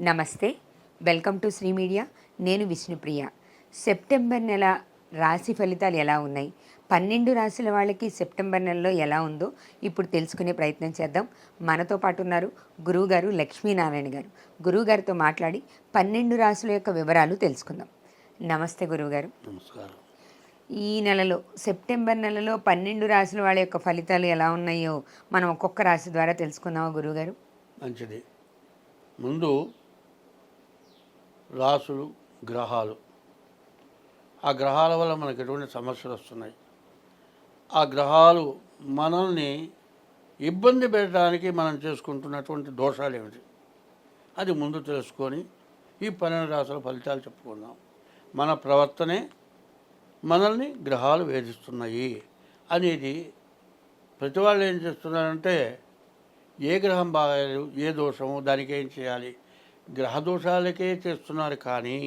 నమస్తే welcome to Shri media. నేను Vishnupriya. September నెల రాశి ఫలితాలు ఎలా ఉన్నాయి? పన్నెండు రాశుల వాళ్ళకి సెప్టెంబర్ నెలలో ఎలా ఉందో ఇప్పుడు తెలుసుకునే ప్రయత్నం చేద్దాం. మనతో పాటు ఉన్నారు గురువుగారు లక్ష్మీనారాయణ గారు. గురువుగారితో మాట్లాడి పన్నెండు రాశుల యొక్క వివరాలు తెలుసుకుందాం. నమస్తే గురువుగారు. నమస్కారం. ఈ నెలలో సెప్టెంబర్ నెలలో పన్నెండు రాశుల వాళ్ళ యొక్క ఫలితాలు ఎలా ఉన్నాయో మనం ఒక్కొక్క రాశి ద్వారా తెలుసుకుందామా గురువుగారు? మంచిది. ముందు రాసులు గ్రహాలు. ఆ గ్రహాల వల్ల మనకు ఎటువంటి సమస్యలు వస్తున్నాయి? ఆ గ్రహాలు మనల్ని ఇబ్బంది పెట్టడానికి మనం చేసుకుంటున్నటువంటి దోషాలు ఏమిటి? అది ముందు తెలుసుకొని ఈ పన్నెండు రాసుల ఫలితాలు చెప్పుకుందాం. మన ప్రవర్తనే మనల్ని గ్రహాలు వేధిస్తున్నాయి అనేది ప్రతి వాళ్ళు ఏం చేస్తున్నారంటే ఏ గ్రహం బాగాలేదు ఏ దోషము దానికి ఏం చేయాలి? గ్రహ దోషాలకే చేస్తున్నారు కానీ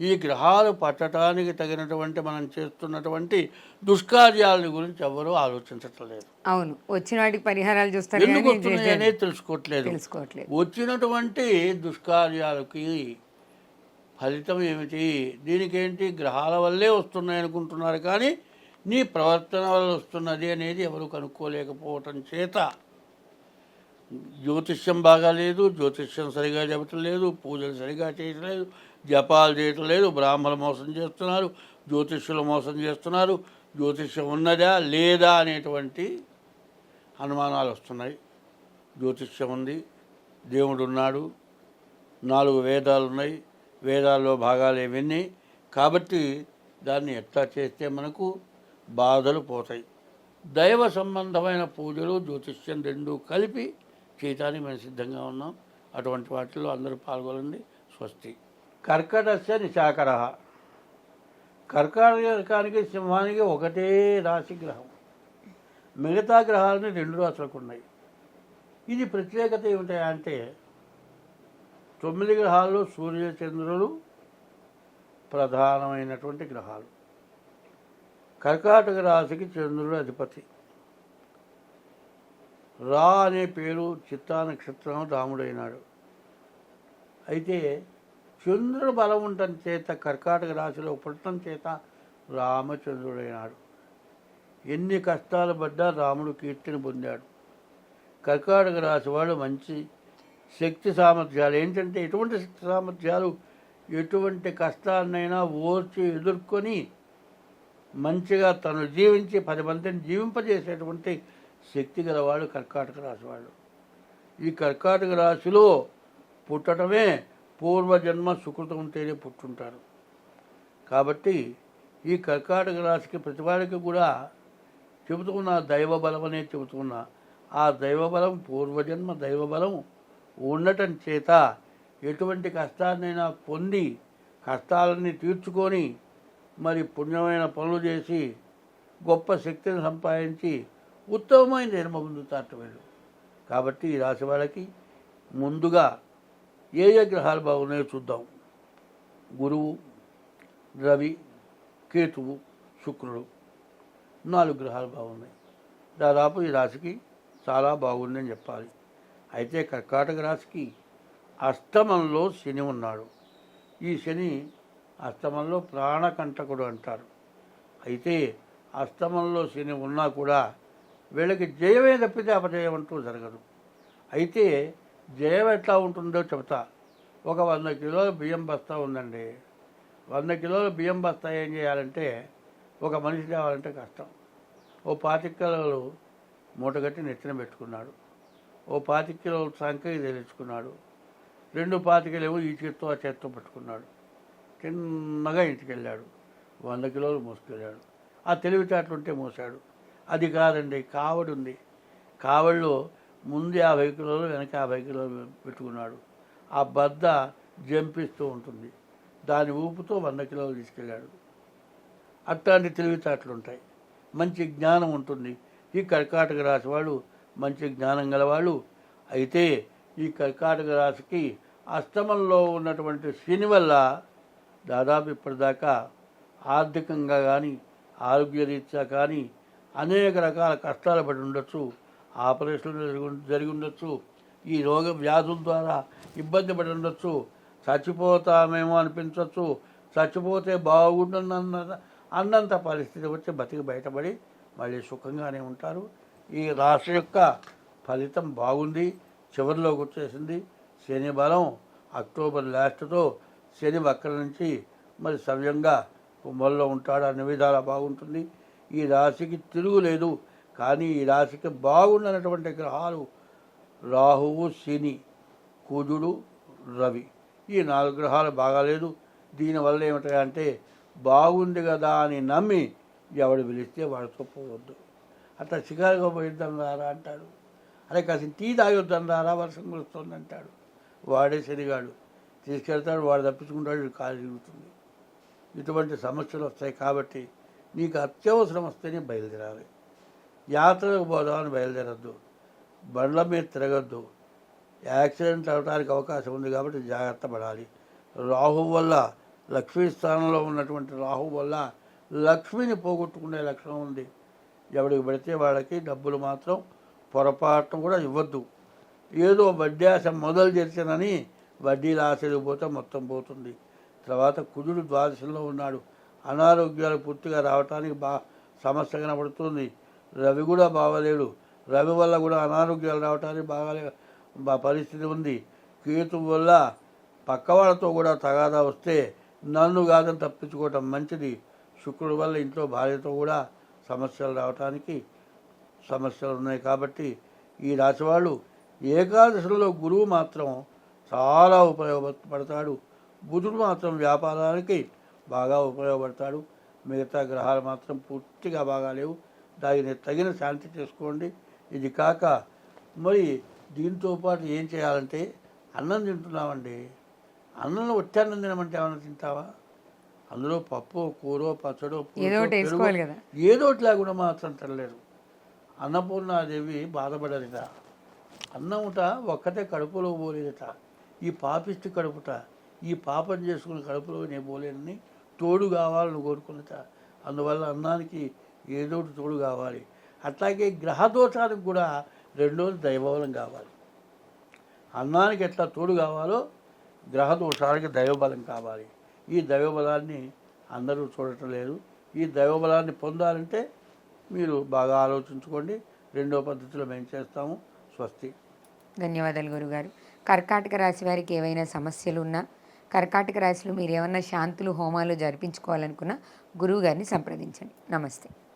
ఈ గ్రహాలు పట్టడానికి తగినటువంటి మనం చేస్తున్నటువంటి దుష్కార్యాల గురించి ఎవరూ ఆలోచించటం లేదు అవును. వచ్చిన వాటికి పరిహారాలు చూస్తారు ఎందుకు కానీ వస్తున్నాయి అనేది తెలుసుకోవట్లేదు. తెలుసుకోవట్లేదు. వచ్చినటువంటి దుష్కార్యాలకి ఫలితం ఏమిటి? దీనికేంటి? గ్రహాల వల్లే వస్తున్నాయి అనుకుంటున్నారు కానీ నీ ప్రవర్తన వల్ల వస్తున్నది అనేది ఎవరు కనుక్కోలేకపోవటం చేత జ్యోతిష్యం బాగాలేదు జ్యోతిష్యం సరిగా చెప్పటం లేదు పూజలు సరిగా చేయటం లేదు జపాలు చేయటం లేదు బ్రాహ్మణులు మోసం చేస్తున్నారు జ్యోతిష్యులు మోసం చేస్తున్నారు జ్యోతిష్యం ఉన్నదా లేదా అనేటువంటి అనుమానాలు వస్తున్నాయి. జ్యోతిష్యం ఉంది దేవుడు ఉన్నాడు నాలుగు వేదాలు ఉన్నాయి వేదాల్లో భాగాలు ఇవన్నీ కాబట్టి దాన్ని ఎట్లా చేస్తే మనకు బాధలు పోతాయి. దైవ సంబంధమైన పూజలు జ్యోతిష్యం రెండు కలిపి చేయటానికి మేము సిద్ధంగా ఉన్నాం. అటువంటి వాటిల్లో అందరూ పాల్గొనండి. స్వస్తి. కర్కటస్య నిశాకర. కర్కాటకానికి సింహానికి ఒకటే రాశి గ్రహం. మిగతా గ్రహాలని రెండు రాశులకు ఉన్నాయి ఇది ప్రత్యేకత ఏమిటంటే అంటే తొమ్మిది గ్రహాల్లో సూర్య చంద్రులు ప్రధానమైనటువంటి గ్రహాలు. కర్కాటక రాశికి చంద్రుడు అధిపతి. రా అనే పేరు చిత్తా నక్షత్రం రాముడైనాడు. అయితే చంద్రుడు బలం ఉండటం చేత కర్కాటక రాశిలో పుట్టడం చేత రామచంద్రుడైనాడు. ఎన్ని కష్టాలు పడ్డా రాముడు కీర్తిని పొందాడు. కర్కాటక రాశి వాళ్ళు మంచి శక్తి సామర్థ్యాలు. ఏంటంటే ఎటువంటి శక్తి సామర్థ్యాలు? ఎటువంటి కష్టాన్నైనా ఓర్చి ఎదుర్కొని మంచిగా తను జీవించి పది మందిని జీవింపజేసేటువంటి శక్తి గలవాళ్ళు కర్కాటక రాశి వాళ్ళు ఈ కర్కాటక రాశిలో పుట్టడమే పూర్వజన్మ సుకృతం ఉంటేనే పుట్టుంటారు. కాబట్టి ఈ కర్కాటక రాశికి ప్రతివాడికి కూడా చెబుతున్న దైవ బలం అనేది చెబుతున్నా ఆ దైవబలం పూర్వజన్మ దైవబలం ఉండటం చేత ఎటువంటి కష్టాన్నైనా పొంది కష్టాలన్నీ తీర్చుకొని మరి పుణ్యమైన పనులు చేసి గొప్ప శక్తిని సంపాదించి ఉత్తమమైన జన్మ పొందుతారట వీళ్ళు కాబట్టి ఈ రాశి వాళ్ళకి ముందుగా ఏ ఏ గ్రహాలు బాగున్నాయో చూద్దాం. గురువు రవి కేతువు శుక్రుడు నాలుగు గ్రహాలు బాగున్నాయి. దాదాపు ఈ రాశికి చాలా బాగుందని చెప్పాలి. అయితే కర్కాటక రాశికి అష్టమంలో శని ఉన్నాడు. ఈ శని అష్టమంలో ప్రాణకంటకుడు అంటారు. అయితే అష్టమంలో శని ఉన్నా కూడా వీళ్ళకి జయమే తప్పితే అపజయం అంటూ జరగదు. అయితే జయం ఎట్లా ఉంటుందో చెబుతా. ఒక వంద కిలోల బియ్యం బస్తా ఉందండి. వంద కిలోల బియ్యం బస్తా ఏం చేయాలంటే ఒక మనిషి తేవాలంటే కష్టం. ఓ పాతిక కిలోలు మూటగట్టి నెత్తిన పెట్టుకున్నాడు. ఓ పాతిక కిలోల సంఖ్య తెలుసుకున్నాడు రెండు పాతికలేమో ఈ చేత్తో ఆ చేత్తో పట్టుకున్నాడు. చిన్నగా ఇంటికి వెళ్ళాడు వంద కిలోలు మోసుకెళ్ళాడు. ఆ తెలివితేటలుంటే మోసాడు. అది కాదండి కావడి ఉంది. కావడిలో ముందు యాభై కిలోలు వెనక యాభై కిలోలు పెట్టుకున్నాడు. ఆ బద్ద జంపిస్తూ ఉంటుంది. దాని ఊపుతో వంద కిలోలు తీసుకెళ్ళాడు. అట్లాంటి తెలివితేటలు ఉంటాయి మంచి జ్ఞానం ఉంటుంది. ఈ కర్కాటక రాశి వాళ్ళు మంచి జ్ఞానం గలవాళ్ళు. అయితే ఈ కర్కాటక రాశికి అష్టమంలో ఉన్నటువంటి శని వల్ల దాదాపు ఇప్పటిదాకా ఆర్థికంగా కానీ ఆరోగ్యరీత్యా కానీ అనేక రకాల కష్టాలు పడి ఉండొచ్చు ఆపరేషన్లు జరిగి జరిగి ఉండొచ్చు ఈ రోగ వ్యాధుల ద్వారా ఇబ్బంది పడి ఉండొచ్చు చచ్చిపోతామేమో అనిపించవచ్చు చచ్చిపోతే బాగుండన్న అన్నంత పరిస్థితి వచ్చి బతికి బయటపడి మళ్ళీ సుఖంగానే ఉంటారు. ఈ రాశి యొక్క ఫలితం బాగుంది చివరిలోకి వచ్చేసింది శని బలం. అక్టోబర్ లాస్ట్తో శని అక్కడి నుంచి మరి సవ్యంగా కుంభంలో ఉంటాడు అన్ని విధాలా బాగుంటుంది. ఈ రాశికి తిరుగులేదు. కానీ ఈ రాశికి బాగుండనటువంటి గ్రహాలు రాహువు శని కుజుడు రవి. ఈ నాలుగు గ్రహాలు బాగాలేదు. దీనివల్ల ఏమిటంటే బాగుంది కదా అని నమ్మి ఎవడు పిలిస్తే వాడితో పోవద్దు. అట్లా షికారుగా పోయిద్దాం రారా అంటాడు. అరే కాసి టీ తాగొద్దాం రారా? వర్షం కురుస్తుంది అంటాడు. వాడే శనిగాడు. తీసుకెళ్తాడు వాడు తప్పించుకుంటాడు కాలు తిరుగుతుంది. ఇటువంటి సమస్యలు వస్తాయి కాబట్టి నీకు అత్యవసరం వస్తేనే బయలుదేరాలి. యాత్రకు పోదామని బయలుదేరద్దు. బండ్ల మీద తిరగద్దు. యాక్సిడెంట్ అవడానికి అవకాశం ఉంది కాబట్టి జాగ్రత్త పడాలి. రాహు వల్ల లక్ష్మీ స్థానంలో ఉన్నటువంటి రాహు వల్ల లక్ష్మిని పోగొట్టుకునే లక్షణం ఉంది. ఎవడికి పెడితే వాళ్ళకి డబ్బులు మాత్రం పొరపాటును కూడా ఇవ్వద్దు. ఏదో వడ్డీ ఆశ మొదలు చేసానని వడ్డీలు ఆశలు పోతే మొత్తం పోతుంది. తర్వాత కుజుడు ద్వాదశంలో ఉన్నాడు. అనారోగ్యాలు పూర్తిగా రావటానికి బా సమస్య కనబడుతుంది. రవి కూడా బాగలేడు. రవి వల్ల కూడా అనారోగ్యాలు రావటానికి బాగాలే బా పరిస్థితి ఉంది. కేతు వల్ల పక్క వాళ్ళతో కూడా తగాదా వస్తే నన్ను కాదని తప్పించుకోవటం మంచిది. శుక్రుడు వల్ల ఇంట్లో భార్యతో కూడా సమస్యలు రావటానికి సమస్యలు ఉన్నాయి కాబట్టి ఈ రాశివాళ్ళు ఏకాదశిలో గురువు మాత్రం చాలా ఉపయోగపడతాడు. బుధుడు మాత్రం వ్యాపారానికి బాగా ఉపయోగపడతాడు. మిగతా గ్రహాలు మాత్రం పూర్తిగా బాగాలేవు దానికి తగిన శాంతి చేసుకోండి. ఇది కాక మరి దీంతో పాటు ఏం చేయాలంటే అన్నం తింటున్నామండి. అన్నంలో ఒట్టి అన్నం తినమంటే ఏమైనా తింటావా? అందులో పప్పు కూర పచ్చడో ఏదో ఒకటి పెరుగో, వేసుకోవాలి కదా. ఏదో ఒకటి లేకుండా మాత్రం తినలేరు. అన్నపూర్ణాదేవి బాధపడరిట అన్నముట ఒక్కటే కడుపులో పోలేదట. ఈ పాపిష్టి కడుపుట ఈ పాపం చేసుకున్న కడుపులో నేను పోలేనని తోడు కావాలని కోరుకున్నట. అందువల్ల అన్నానికి ఏదో ఒకటి తోడు కావాలి. అట్లాగే గ్రహదోషానికి కూడా రెండోది దైవబలం కావాలి. అన్నానికి ఎట్లా తోడు కావాలో గ్రహదోషానికి దైవబలం కావాలి. ఈ దైవబలాన్ని అందరూ చూడటం లేదు. ఈ దైవబలాన్ని పొందాలంటే మీరు బాగా ఆలోచించుకోండి. రెండో పద్ధతిలో మేము చేస్తాము. స్వస్తి. ధన్యవాదాలు గురుగారు. కర్కాటక రాశి వారికి ఏవైనా సమస్యలు ఉన్నా కర్కాటక రాశిలో మీరు ఏమన్నా శాంతులు హోమాలు జరిపించుకోవాలనుకున్న గురువు గారిని సంప్రదించండి. నమస్తే.